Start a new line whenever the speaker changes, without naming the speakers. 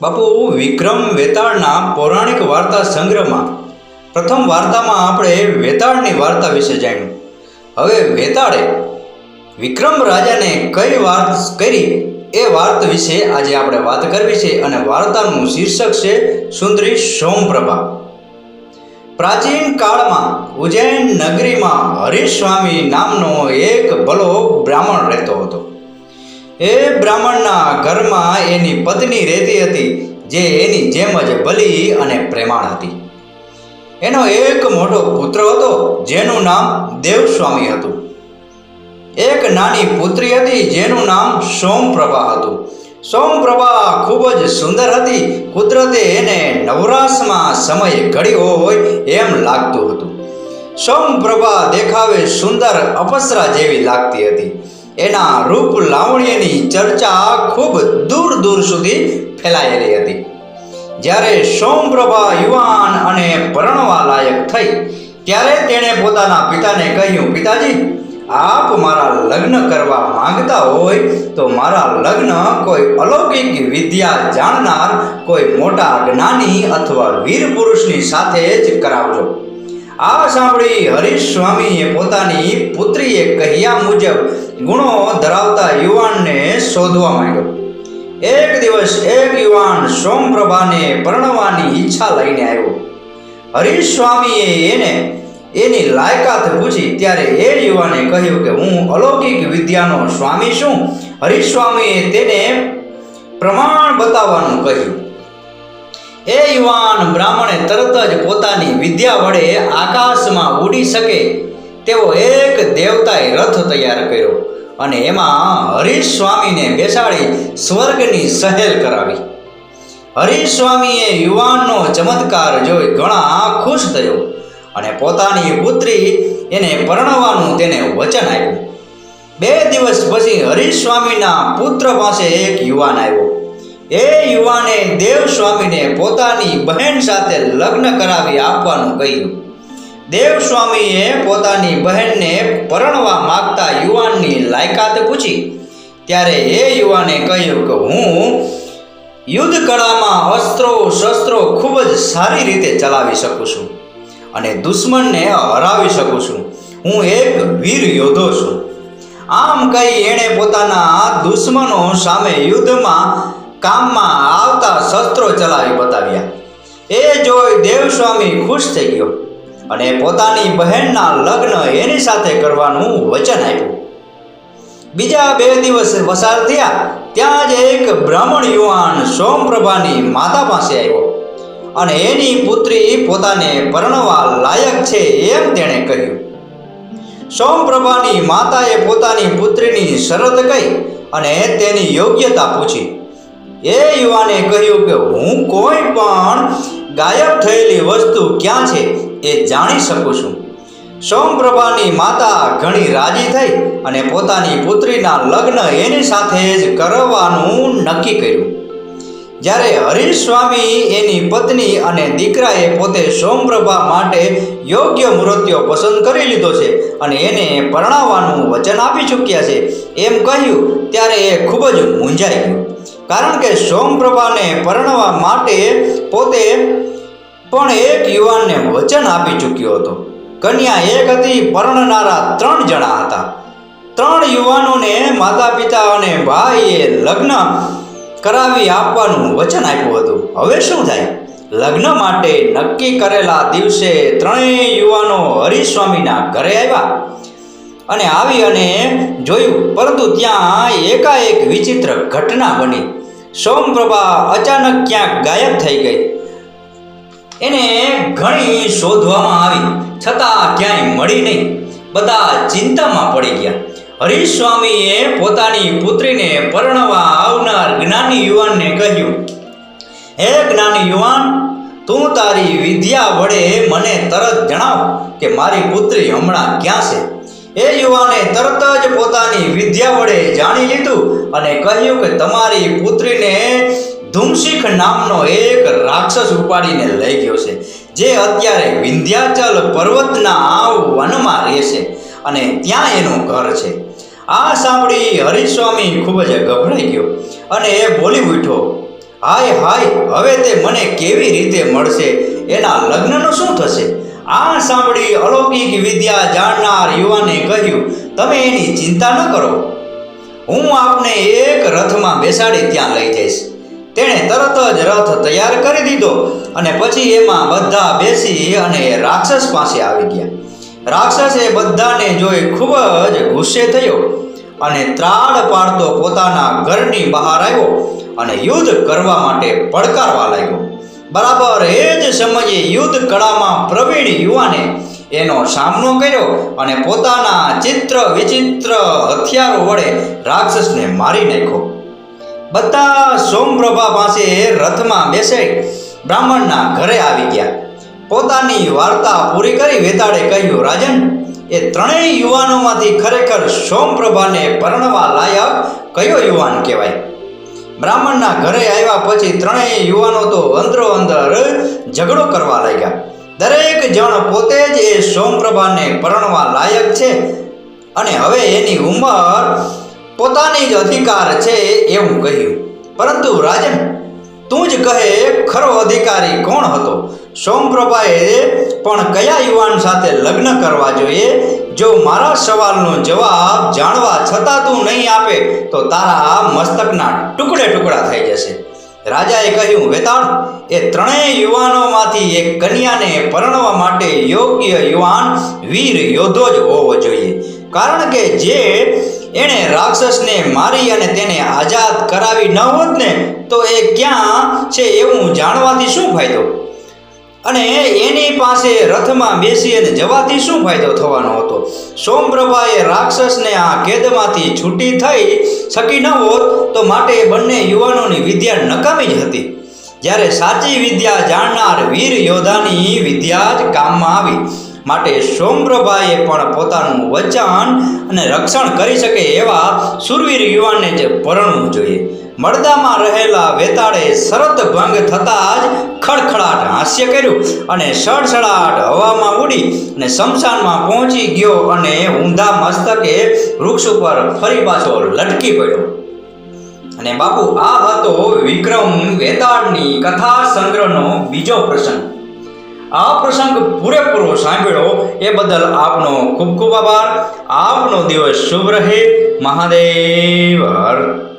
બાપુ, વિક્રમ વેતાળના પૌરાણિક વાર્તા સંગ્રહમાં. પ્રથમ વાર્તામાં આપણે વેતાળની વાર્તા વિશે જાણ્યું. હવે વેતાળે વિક્રમ રાજાને કઈ વાત કરી એ વાર્તા વિશે આજે આપણે વાત કરવી છે અને વાર્તાનું શીર્ષક છે સુંદરી સોમપ્રભા. પ્રાચીન કાળમાં ઉજ્જૈન નગરીમાં હરિસ્વામી નામનો એક ભલો બ્રાહ્મણ રહેતો હતો. એ બ્રાહ્મણના ઘરમાં એની પત્ની રહેતી હતી, જે એની જેમ જ ભલી અને પ્રેમાળ હતી. એનો એક મોટો પુત્ર હતો, જેનું નામ દેવસ્વામી હતું. એક નાની પુત્રી હતી, જેનું નામ સોમપ્રભા હતું. સોમપ્રભા ખૂબ જ સુંદર હતી, કુદરતે એને નવરાશમાં સમય ઘડ્યો હોય એમ લાગતું હતું. સોમપ્રભા દેખાવે સુંદર અપસરા જેવી લાગતી હતી. એના રૂપ લાવણ્યની ચર્ચા ખૂબ દૂર દૂર સુધી ફેલાયેલી હતી. જ્યારે સોમપ્રભા યુવાન અને પરણવા લાયક થઈ, ત્યારે તેણે પોતાના પિતાને કહ્યું, પિતાજી, આપ મારા લગ્ન કરવા માંગતા હોય તો મારા લગ્ન કોઈ અલૌકિક વિદ્યા જાણનાર, કોઈ મોટા જ્ઞાની અથવા વીર પુરુષની સાથે જ કરાવજો. આ સાંભળી હરીશ સ્વામીએ પોતાની પુત્રીએ કહ્યા મુજબ ગુણો ધરાવતા યુવાનને શોધવા માંડ્યો. એક દિવસ એક યુવાન સોમપ્રભાને પરણવાની ઈચ્છા લઈને આવ્યો. હરીશ સ્વામીએ એને એની લાયકાત પૂછી ત્યારે એ યુવાને કહ્યું કે હું અલૌકિક વિદ્યાનો સ્વામી છું. હરીશ સ્વામીએ તેને પ્રમાણ બતાવવાનું કહ્યું. એ યુવાન, બ્રાહ્મણે તરત જ પોતાની વિદ્યા વડે આકાશમાં ઉડી શકે તેવો એક દેવતાએ રથ તૈયાર કર્યો અને એમાં હરીશ સ્વામીને બેસાડી સ્વર્ગની સહેલ કરાવી. હરીશ સ્વામીએ યુવાનનો ચમત્કાર જોઈ ઘણા ખુશ થયો અને પોતાની પુત્રી એને પરણવાનું તેને વચન આપ્યું. બે દિવસ પછી હરીશ સ્વામીના પુત્ર પાસે એક યુવાન આવ્યો. એ યુવાને દેવ સ્વામીને પોતાની બહેન સાથે લગ્ન કરાવી આપવાનું કહ્યું. દેવ સ્વામીએ પોતાની બહેનને પરણવા માગતા યુવાનની લાયકાત પૂછી. ત્યારે એ યુવાને કહ્યું કે હું યુદ્ધ કળામાં અસ્ત્રો શસ્ત્રો ખૂબ જ સારી રીતે ચલાવી શકું છું અને દુશ્મનને હરાવી શકું છું. હું એક વીર યોદ્ધો છું. આમ કહી એણે પોતાના દુશ્મનો સામે યુદ્ધમાં કામમાં આવતા શસ્ત્રો ચલાવી બતાવ્યા. એ જોઈ દેવસ્વામી ખુશ થઈ ગયો અને પોતાની બહેનના લગ્ન એની સાથે કરવાનું વચન આપ્યું. બીજા બે દિવસ પસાર થયા, ત્યાં જ એક બ્રાહ્મણ યુવાન સોમપ્રભાની માતા પાસે આવ્યો અને એની પુત્રી પોતાને પરણવા લાયક છે એમ તેણે કહ્યું. સોમપ્રભાની માતાએ પોતાની પુત્રીની શરત કહી અને તેની યોગ્યતા પૂછી. એ યુવાને કહ્યું કે હું કોઈ પણ ગાયબ થયેલી વસ્તુ ક્યાં છે એ જાણી શકું છું. સોમપ્રભાની માતા ઘણી રાજી થઈ અને પોતાની પુત્રીના લગ્ન એની સાથે જ કરવાનું નક્કી કર્યું. જ્યારે હરીશ સ્વામી એની પત્ની અને દીકરાએ પોતે સોમપ્રભા માટે યોગ્ય મૃત્યુ પસંદ કરી લીધો છે અને એને પરણાવવાનું વચન આપી ચૂક્યા છે, એમ કહ્યું ત્યારે એ ખૂબ જ મૂંઝાઈ ગયું. કારણ કે સોમપ્રભાને પરણવા માટે પોતે પણ એક યુવાનને વચન આપી ચૂક્યો હતો. કન્યા એક હતી, પરણનારા ત્રણ જણા હતા. ત્રણ યુવાનોને માતા પિતા અને ભાઈએ લગ્ન કરાવી આપવાનું વચન આપ્યું હતું. હવે શું થાય? લગ્ન માટે નક્કી કરેલા દિવસે ત્રણેય યુવાનો હરિસ્વામીના ઘરે આવ્યા અને આવી અને જોયું, પરંતુ ત્યાં એકાએક વિચિત્ર ઘટના બની. સોમપ્રભા અચાનક ક્યાંક ગાયબ થઈ ગઈ. એને ઘણી શોધવામાં આવી. છતાં ક્યાંય મળી નહીં. બધા ચિંતામાં પડી ગયા. હરીશ સ્વામીએ પોતાની પુત્રીને પરણવા આવનાર જ્ઞાની યુવાનને કહ્યું, હે જ્ઞાની યુવાન, તું તારી વિદ્યા વડે મને તરત જણાવ કે મારી પુત્રી હમણાં ક્યાં છે? એ યુવાને તરત જ પોતાની વિદ્યા વડે જાણી લીધું અને કહ્યું કે તમારી પુત્રીને ધૂમશીખ નામનો એક રાક્ષસ ઉપાડીને લઈ ગયો છે, જે અત્યારે વિંધ્યાચલ પર્વતના વનમાં રહેશે અને ત્યાં એનું ઘર છે. આ સાંભળી હરિસ્વામી ખૂબ જ ગભરાઈ ગયો અને એ બોલી ઉઠ્યો, હાય હાય, હવે તે મને કેવી રીતે મળશે? એના લગ્નનું શું થશે? આ સાંભળી અલૌકિક વિદ્યા જાણનાર યુવાને કહ્યું, તમે એની ચિંતા ન કરો. હું આપને એક રથમાં બેસાડી ત્યાં લઈ જઈશ. તેણે તરત જ રથ તૈયાર કરી દીધો અને પછી એમાં બધા બેસી અને રાક્ષસ પાસે આવી ગયા. રાક્ષસે બધાને જોઈ ખૂબ જ ગુસ્સે થયો અને ત્રાડ પાડતો પોતાના ઘરની બહાર આવ્યો અને યુદ્ધ કરવા માટે પડકારવા લાગ્યો. બરાબર, એ જ સમયે યુદ્ધ કળામાં પ્રવીણ યુવાને એનો સામનો કર્યો અને પોતાના ચિત્ર વિચિત્ર હથિયારો વડે રાક્ષસને મારી નાખ્યો. બધા સોમપ્રભા પાસે રથમાં બેસાઈ બ્રાહ્મણના ઘરે આવી ગયા. પોતાની વાર્તા પૂરી કરી વેતાળે કહ્યું, રાજન, એ ત્રણેય યુવાનોમાંથી ખરેખર સોમપ્રભાને પરણવા લાયક કયો યુવાન કહેવાય? બ્રાહ્મણના ઘરે આવ્યા પછી ત્રણેય યુવાનો તો અંદરો અંદર ઝઘડો કરવા લાગ્યા. દરેક જણ પોતે જ એ સોમપ્રભાને પરણવા લાયક છે અને હવે એની ઉંમર પોતાની જ અધિકાર છે એવું કહ્યું. પરંતુ રાજન, તું જ કહે ખરો અધિકારી કોણ હતો? સોમપ્રભાએ પણ કયા યુવાન સાથે લગ્ન કરવા જોઈએ? જો મારા સવાલનો જવાબ જાણવા છતાં તું નહીં આપે, તો તારા મસ્તકના ટુકડે ટુકડા થઈ જશે. રાજાએ કહ્યું, વેતાળ, એ ત્રણેય યુવાનોમાંથી એક કન્યાને પરણવા માટે યોગ્ય યુવાન વીર યોદ્ધો જ હોવો જોઈએ. કારણ કે જે એણે રાક્ષસને મારી અને તેને આઝાદ કરાવી ન હોત ને, તો એ ક્યાં છે એવું જાણવાથી શું ફાયદો? અને એની પાસે રથમાં બેસી અને જવાથી શું ફાયદો થવાનો હતો? સોમપ્રભાએ રાક્ષસને આ કેદમાંથી છૂટી થઈ શકી ન હોત તો માટે બંને યુવાનોની વિદ્યા નકામી જ હતી. જ્યારે સાચી વિદ્યા જાણનાર વીર યોદ્ધાની વિદ્યા જ કામમાં આવી. માટે સોમપ્રભાએ પણ પોતાનું વચન અને રક્ષણ કરી શકે એવા સુરવીર યુવાનને જ પરણવું જોઈએ. મળદામાં રહેલા વેતાળે શરત ભંગ થતાં જ ખડખડાટ હાસ્ય કર્યું અને સડસડાટ હવામાં ઉડી અને શમશાનમાં પહોંચી ગયો અને ઊંધા મસ્તકે વૃક્ષ ઉપર ફરી પાછો લટકી પડ્યો. અને બાપુ, આ હતો વિક્રમ વેતાળની કથા સંગ્રહનો બીજો પ્રસંગ. આ પ્રસંગ પૂરેપૂરો સાંભળ્યો એ બદલ આપનો ખૂબ ખૂબ આભાર. આપનો દિવસ શુભ રહે. મહાદેવ હર.